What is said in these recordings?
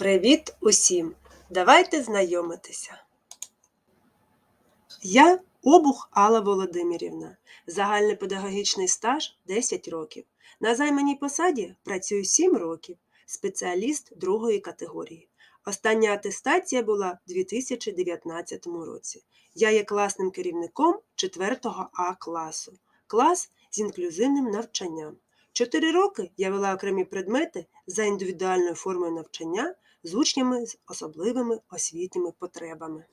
Привіт усім! Давайте знайомитися. Я Обух Алла Володимирівна. Загальний педагогічний стаж 10 років. На займаній посаді працюю 7 років. Спеціаліст другої категорії. Остання атестація була в 2019 році. Я є класним керівником 4 А класу. Клас з інклюзивним навчанням. Чотири роки я вела окремі предмети за індивідуальною формою навчання з учнями з особливими освітніми потребами.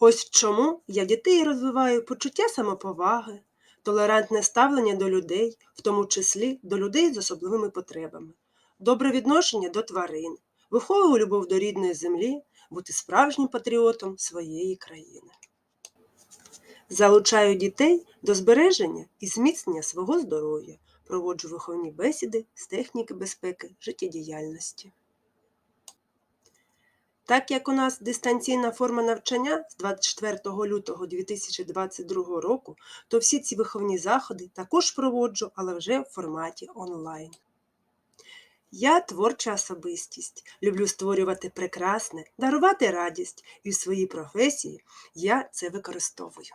Ось чому я дітей розвиваю почуття самоповаги, толерантне ставлення до людей, в тому числі до людей з особливими потребами, добре відношення до тварин, виховую любов до рідної землі, бути справжнім патріотом своєї країни. Залучаю дітей до збереження і зміцнення свого здоров'я, проводжу виховні бесіди з техніки безпеки життєдіяльності. Так як у нас дистанційна форма навчання з 24 лютого 2022 року, то всі ці виховні заходи також проводжу, але вже в форматі онлайн. Я творча особистість, люблю створювати прекрасне, дарувати радість, і в своїй професії я це використовую.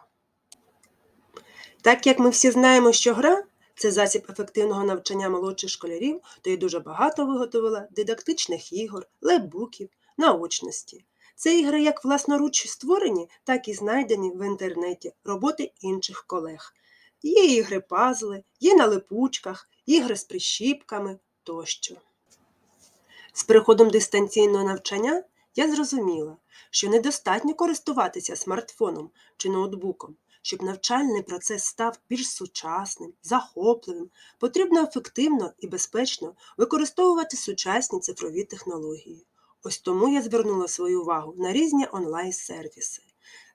Так як ми всі знаємо, що гра це засіб ефективного навчання молодших школярів, то я дуже багато виготовила дидактичних ігор, лепбуків, наочності. Це ігри як власноруч створені, так і знайдені в інтернеті роботи інших колег. Є ігри пазли, є на липучках, ігри з прищіпками тощо. З приходом дистанційного навчання я зрозуміла, що недостатньо користуватися смартфоном чи ноутбуком. Щоб навчальний процес став більш сучасним, захопливим, потрібно ефективно і безпечно використовувати сучасні цифрові технології. Ось тому я звернула свою увагу на різні онлайн-сервіси.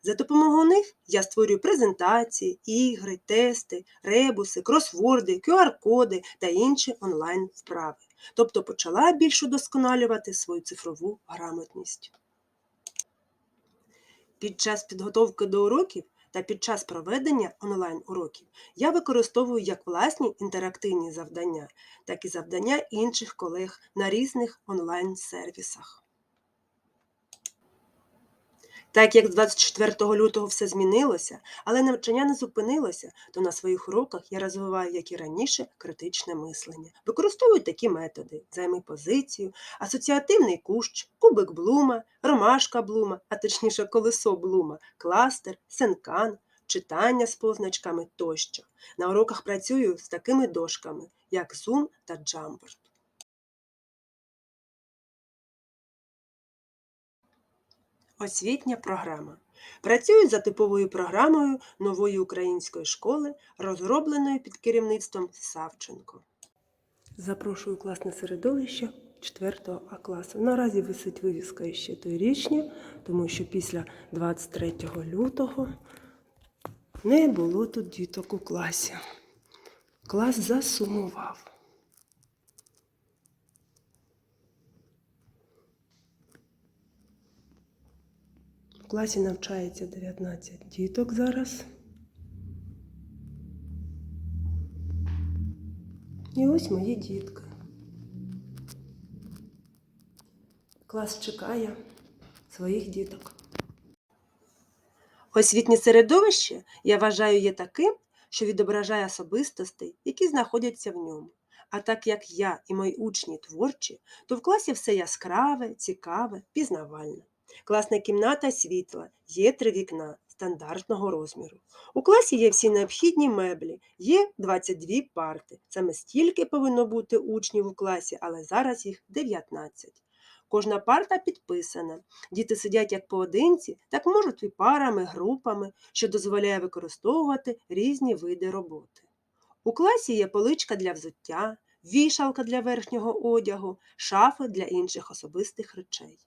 За допомогою них я створюю презентації, ігри, тести, ребуси, кросворди, QR-коди та інші онлайн-вправи. Тобто почала більш удосконалювати свою цифрову грамотність. Під час підготовки до уроків та під час проведення онлайн-уроків я використовую як власні інтерактивні завдання, так і завдання інших колег на різних онлайн-сервісах. Так як з 24 лютого все змінилося, але навчання не зупинилося, то на своїх уроках я розвиваю, як і раніше, критичне мислення. Використовую такі методи: займи позицію, асоціативний кущ, кубик блума, ромашка блума, а точніше колесо блума, кластер, сенкан, читання з позначками тощо. На уроках працюю з такими дошками, як Zoom та Jamboard. Освітня програма. Працюю за типовою програмою нової української школи, розробленою під керівництвом Савченко. Запрошую класне середовище 4 А класу. Наразі висить вивіска ще торічня, тому що після 23 лютого не було тут діток у класі. Клас засумував. В класі навчається 19 діток зараз. І ось мої дітки. Клас чекає своїх діток. Освітнє середовище, я вважаю, є таким, що відображає особистостей, які знаходяться в ньому. А так як я і мої учні творчі, то в класі все яскраве, цікаве, пізнавальне. Класна кімната світла, є три вікна стандартного розміру. У класі є всі необхідні меблі, є 22 парти. Саме стільки повинно бути учнів у класі, але зараз їх 19. Кожна парта підписана. Діти сидять як поодинці, так можуть і парами, групами, що дозволяє використовувати різні види роботи. У класі є поличка для взуття, вішалка для верхнього одягу, шафи для інших особистих речей.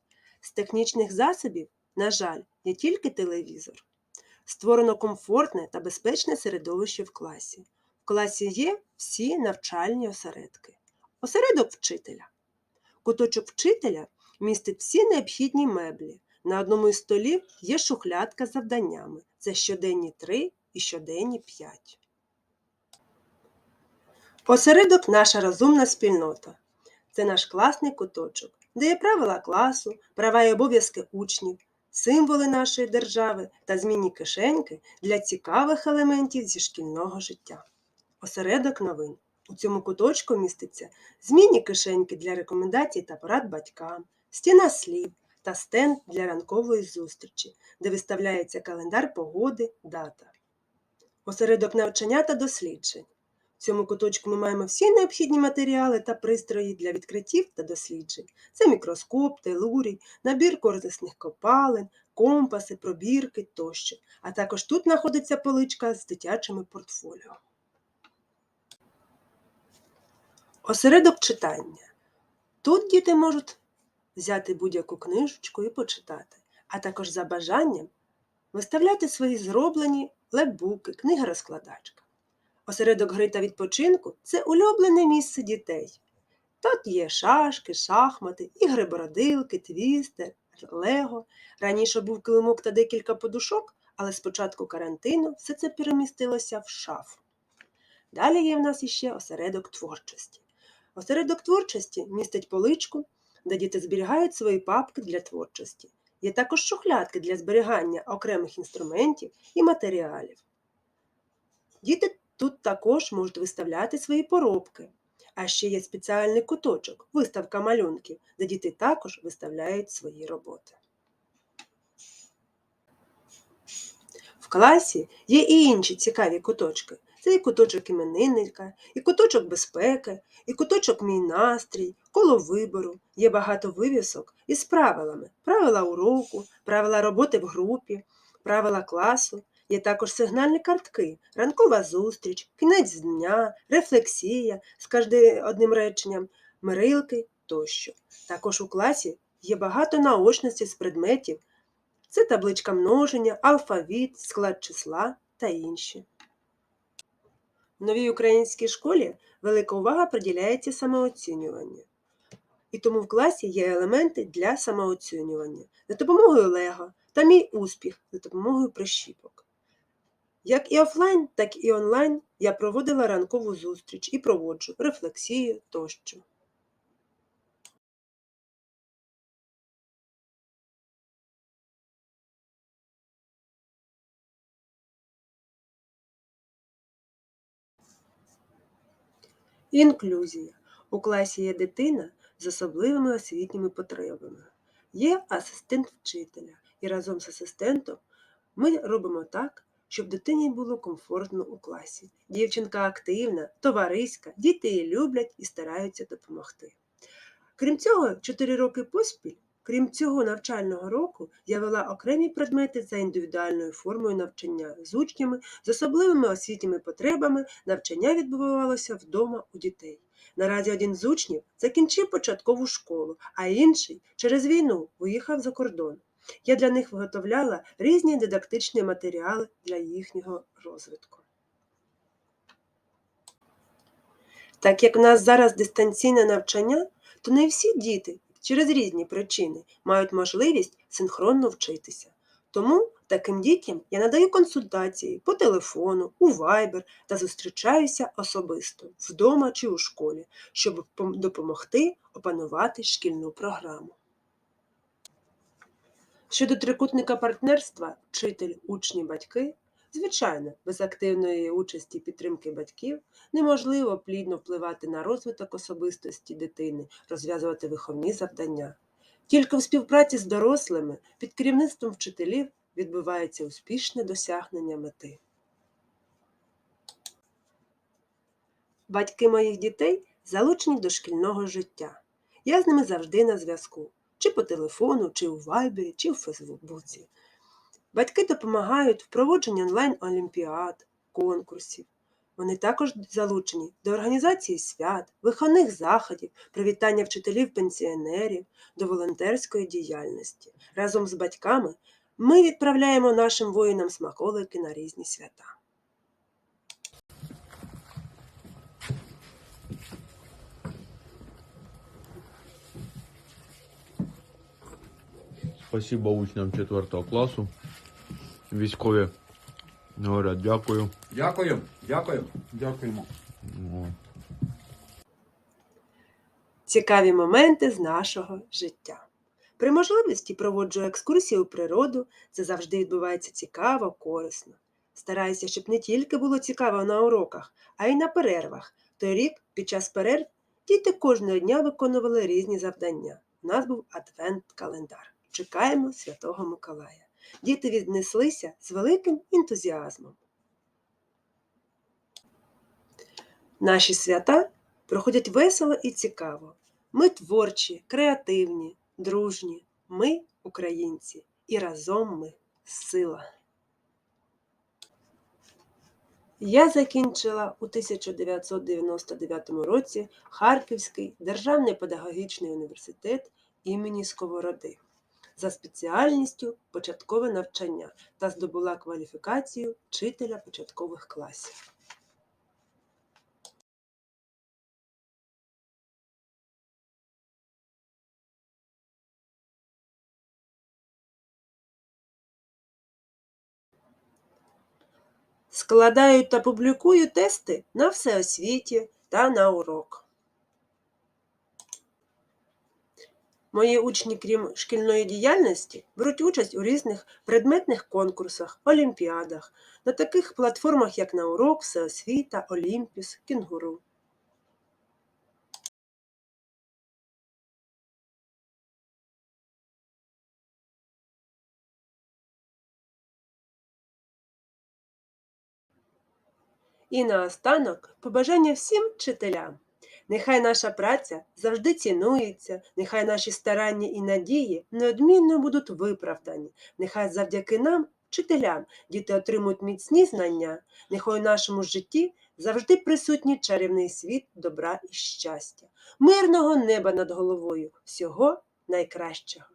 З технічних засобів, на жаль, є тільки телевізор. Створено комфортне та безпечне середовище в класі. В класі є всі навчальні осередки. Осередок вчителя. Куточок вчителя містить всі необхідні меблі. На одному із столів є шухлядка з завданнями. Це щоденні 3 і щоденні 5. Осередок наша розумна спільнота. Це наш класний куточок, де є правила класу, права і обов'язки учнів, символи нашої держави та змінні кишеньки для цікавих елементів зі шкільного життя. Осередок новин. У цьому куточку міститься змінні кишеньки для рекомендацій та порад батькам, стіна слів та стенд для ранкової зустрічі, де виставляється календар погоди, дата. Осередок навчання та досліджень. В цьому куточку ми маємо всі необхідні матеріали та пристрої для відкриттів та досліджень. Це мікроскоп, телурій, набір корисних копалин, компаси, пробірки тощо. А також тут знаходиться поличка з дитячими портфоліо. Осередок читання. Тут діти можуть взяти будь-яку книжечку і почитати, а також за бажанням виставляти свої зроблені лепбуки, книга-розкладачка. Осередок гри та відпочинку це улюблене місце дітей. Тут є шашки, шахмати, ігри бородилки, твістер, лего. Раніше був килимок та декілька подушок, але з початку карантину все це перемістилося в шафу. Далі є в нас іще осередок творчості. Осередок творчості містить поличку, де діти зберігають свої папки для творчості. Є також шухлядки для зберігання окремих інструментів і матеріалів. Діти тут також можуть виставляти свої поробки. А ще є спеціальний куточок, виставка малюнків, де діти також виставляють свої роботи. В класі є і інші цікаві куточки. Це і куточок іменинника, і куточок безпеки, і куточок мій настрій, коло вибору. Є багато вивісок із правилами: правила уроку, правила роботи в групі, правила класу. Є також сигнальні картки, ранкова зустріч, кінець дня, рефлексія з кожним одним реченням, мирилки тощо. Також у класі є багато наочностей з предметів. Це табличка множення, алфавіт, склад числа та інші. В новій українській школі велика увага приділяється самооцінюванню. І тому в класі є елементи для самооцінювання за допомогою лего та мій успіх за допомогою прищіпок. Як і офлайн, так і онлайн я проводила ранкову зустріч і проводжу рефлексію тощо. Інклюзія. У класі є дитина з особливими освітніми потребами. Є асистент вчителя, і разом з асистентом ми робимо так, щоб дитині було комфортно у класі. Дівчинка активна, товариська, діти її люблять і стараються допомогти. Крім цього, 4 роки поспіль, крім цього навчального року, я вела окремі предмети за індивідуальною формою навчання з учнями з особливими освітніми потребами. Навчання відбувалося вдома у дітей. Наразі один з учнів закінчив початкову школу, а інший через війну виїхав за кордон. Я для них виготовляла різні дидактичні матеріали для їхнього розвитку. Так як в нас зараз дистанційне навчання, то не всі діти через різні причини мають можливість синхронно вчитися. Тому таким дітям я надаю консультації по телефону, у Viber та зустрічаюся особисто вдома чи у школі, щоб допомогти опанувати шкільну програму. Щодо трикутника партнерства вчитель, учні, батьки, звичайно, без активної участі і підтримки батьків неможливо плідно впливати на розвиток особистості дитини, розв'язувати виховні завдання. Тільки в співпраці з дорослими під керівництвом вчителів відбувається успішне досягнення мети. Батьки моїх дітей залучені до шкільного життя. Я з ними завжди на зв'язку, чи по телефону, чи у Вайбері, чи в Фейсбуці. Батьки допомагають в проводженні онлайн-олімпіад, конкурсів. Вони також залучені до організації свят, виховних заходів, привітання вчителів-пенсіонерів, до волонтерської діяльності. Разом з батьками ми відправляємо нашим воїнам смаколики на різні свята. Спасибо учням 4 класу. Військові говорять дякую. Дякую, дякую, дякуємо. Цікаві моменти з нашого життя. При можливості проводжу екскурсії у природу, це завжди відбувається цікаво, корисно. Стараюся, щоб не тільки було цікаво на уроках, а й на перервах. Той рік під час перерв діти кожного дня виконували різні завдання. У нас був адвент-календар. Чекаємо Святого Миколая. Діти віднеслися з великим ентузіазмом. Наші свята проходять весело і цікаво. Ми творчі, креативні, дружні. Ми українці. І разом ми сила. Я закінчила у 1999 році Харківський державний педагогічний університет імені Сковороди за спеціальністю початкове навчання та здобула кваліфікацію вчителя початкових класів. Складаю та публікую тести на всеосвіті та на урок. Мої учні, крім шкільної діяльності, беруть участь у різних предметних конкурсах, олімпіадах, на таких платформах, як на урок, всеосвіта, Олімпіс, Кінгуру. І наостанок побажання всім вчителям. Нехай наша праця завжди цінується, нехай наші старання і надії неодмінно будуть виправдані, нехай завдяки нам, вчителям, діти отримують міцні знання, нехай у нашому житті завжди присутній чарівний світ добра і щастя, мирного неба над головою, всього найкращого.